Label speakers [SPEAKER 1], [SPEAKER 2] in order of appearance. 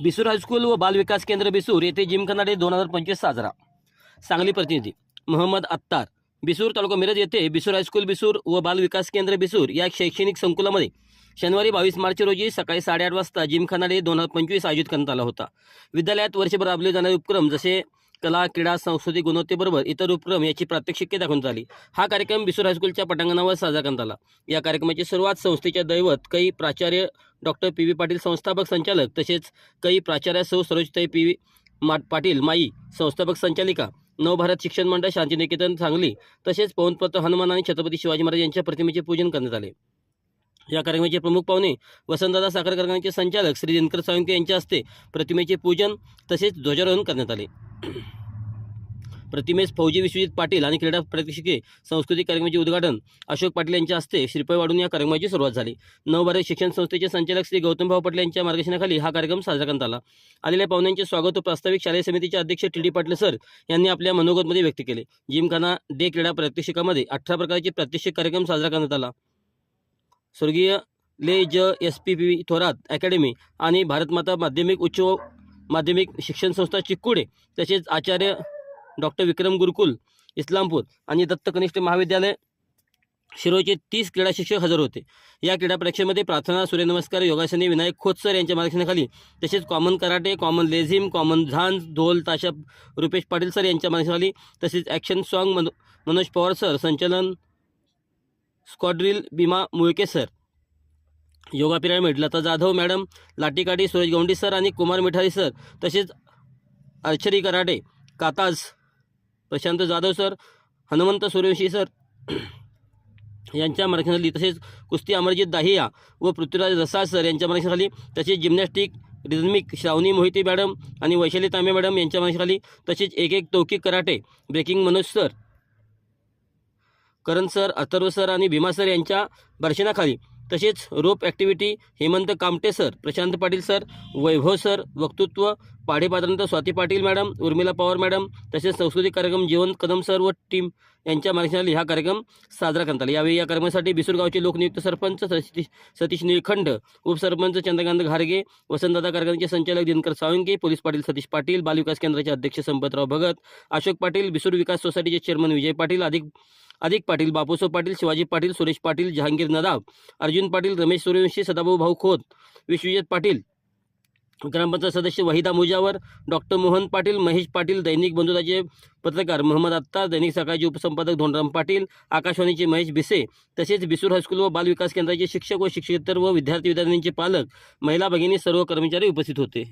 [SPEAKER 1] बिसूर high school व बाल विकास केंद्र बिसूर येथे जिमखाना डे दोन हजार पंचवीस साजरा. सांगली प्रतिनिधी मोहम्मद अत्तार. बिसूर तालुका मिरज येथे बिसूर हायस्कूल बिसूर व बाल विकास केंद्र बिसूर या शैक्षणिक संकुलामध्ये शनिवारी बावीस मार्च रोजी सकाळी साडेआठ वाजता जिमखाना डे दोन हजार पंचवीस आयोजित करण्यात आला होता. विद्यालयात वर्षभर राबवले जाणारे उपक्रम जसे कला क्रीडा सांस्कृतिक गुणवत्तेबरोबर इतर उपक्रम याची प्रात्यक्षिके दाखवण्यात आली हा कार्यक्रम बिसूर हायस्कूलच्या पटांगणावर साजरा करण्यात आला. या कार्यक्रमाची सुरुवात संस्थेच्या दैवत काही प्राचार्य डॉक्टर पी व्ही पाटील संस्थापक संचालक तसेच काही प्राचार्या सौ सरोजताई पी व्ही मा पाटील माई संस्थापक संचालिका नवभारत शिक्षण मंडळ शांतिनिकेतन सांगली तसेच पवनपत्र हनुमान आणि छत्रपती शिवाजी महाराज यांच्या प्रतिमेचे पूजन करण्यात आले. या कार्यक्रमाचे प्रमुख पाहुणे वसंतदादा साखर कारखान्याचे संचालक श्री दिनकर साळुंके यांच्या हस्ते प्रतिमेचे पूजन तसेच ध्वजारोहण करण्यात आले. प्रतिमेस फौजी विश्वजित पाटील आणि क्रीडा प्रात्यक्षिके सांस्कृतिक कार्यक्रमाचे उद्घाटन अशोक पाटील यांच्या हस्ते श्रीफळ वाढून या कार्यक्रमाची सुरुवात झाली. नवभारत शिक्षण संस्थेचे संचालक श्री गौतमभाऊ पाटील यांच्या मार्गदर्शनाखाली हा कार्यक्रम साजरा करण्यात आला. आलेल्या पाहुण्यांचे स्वागत व प्रास्ताविक शालेय समितीचे अध्यक्ष टी डी पाटील सर यांनी आपल्या मनोगतमध्ये व्यक्त केले. जिमखाना डे क्रीडा प्रात्यक्षिकामध्ये अठरा प्रकारचे प्रात्यक्षिक कार्यक्रम साजरा करण्यात आला. स्वर्गीय ले ज S P P Thorat academy आणि भारतमाता माध्यमिक उच्च माध्यमिक शिक्षण संस्था चिक्कुडे तसेच आचार्य डॉक्टर विक्रम गुरुकुल इस्लामपूर आणि दत्तकनिष्ठ महाविद्यालय शिरोचे तीस क्रीडा शिक्षक हजर होते. या क्रीडा परीक्षेमध्ये प्रार्थना सूर्यनमस्कार योगासने विनायक खोतसर यांच्या मार्गदर्शनाखाली तसेच कॉमन कराटे कॉमन लेझिम कॉमन झांज ढोल ताशा रुपेश पाटील सर यांच्या मार्गदर्शनाखाली तसेच ॲक्शन सॉन्ग मनो मनोज पवार सर संचलन squad drill Bhima Mulke sir. Yoga pyramid Lata Jadhav madam लाटीकाठी Suresh Gaundi sir आणि कुमार मिठारी सर तसेच archery karate katas Prashant Jadhav sir Hanumant Suryavanshi sir यांच्या मार्गदर्शनाखाली तसेच कुस्ती अमरजित दाहिया व पृथ्वीराज रसाळ सर यांच्या मार्गदर्शनाखाली तसेच gymnastic rhythmic Shravani Mohite madam आणि वैशाली तांबे मॅडम यांच्या मार्गदर्शनाखाली तसेच एक एक तौकिक karate breaking Manoj sir Karan sir Atharva sir आणि भीमा सर यांच्या दर्शनाखाली तसेच rope activity Hemant Kamte sir Prashant Patil sir Vaibhav sir वक्तृत्व पाढेपात्रांत स्वाती पाटील मॅडम उर्मिला पवार मॅडम तसेच सांस्कृतिक कार्यक्रम जीवन कदम सर व टीम यांच्या मार्गदर्शनाखाली हा कार्यक्रम साजरा करण्यात आला. यावेळी या कार्यक्रमासाठी बिसुरगावचे लोकनियुक्त सरपंच सतीश सतीश निळखंड उपसरपंच चंद्रकांत घारगे वसंतदादा कारखान्याचे संचालक दिनकर सावंगे पोलीस पाटील सतीश पाटील बालविकास केंद्राचे अध्यक्ष संपतराव भगत अशोक पाटील बिसूर विकास सोसायटीचे चेअरमन विजय पाटील अधिक अधिक पाटील बापूसाव पाटील शिवाजी पाटील सुरेश पाटील जहांगीर नदाब अर्जुन पाटील रमेश सूर्यवंशी सदाभाऊ भाऊ खोत विश्वजित पाटील ग्रामपंचायत सदस्य वहिदा मुजावर डॉक्टर मोहन पाटील महेश पाटील दैनिक बंधुताचे पत्रकार मोहम्मद अत्तार दैनिक सकाळचे उपसंपादक धोंडराम पाटील आकाशवाणीचे महेश भिसे तसेच बिसूर हायस्कूल व बाल विकास केंद्राचे शिक्षक व शिक्षकेतर व विद्यार्थी विद्यार्थिनींचे पालक महिला भगिनी सर्व कर्मचारी उपस्थित होते.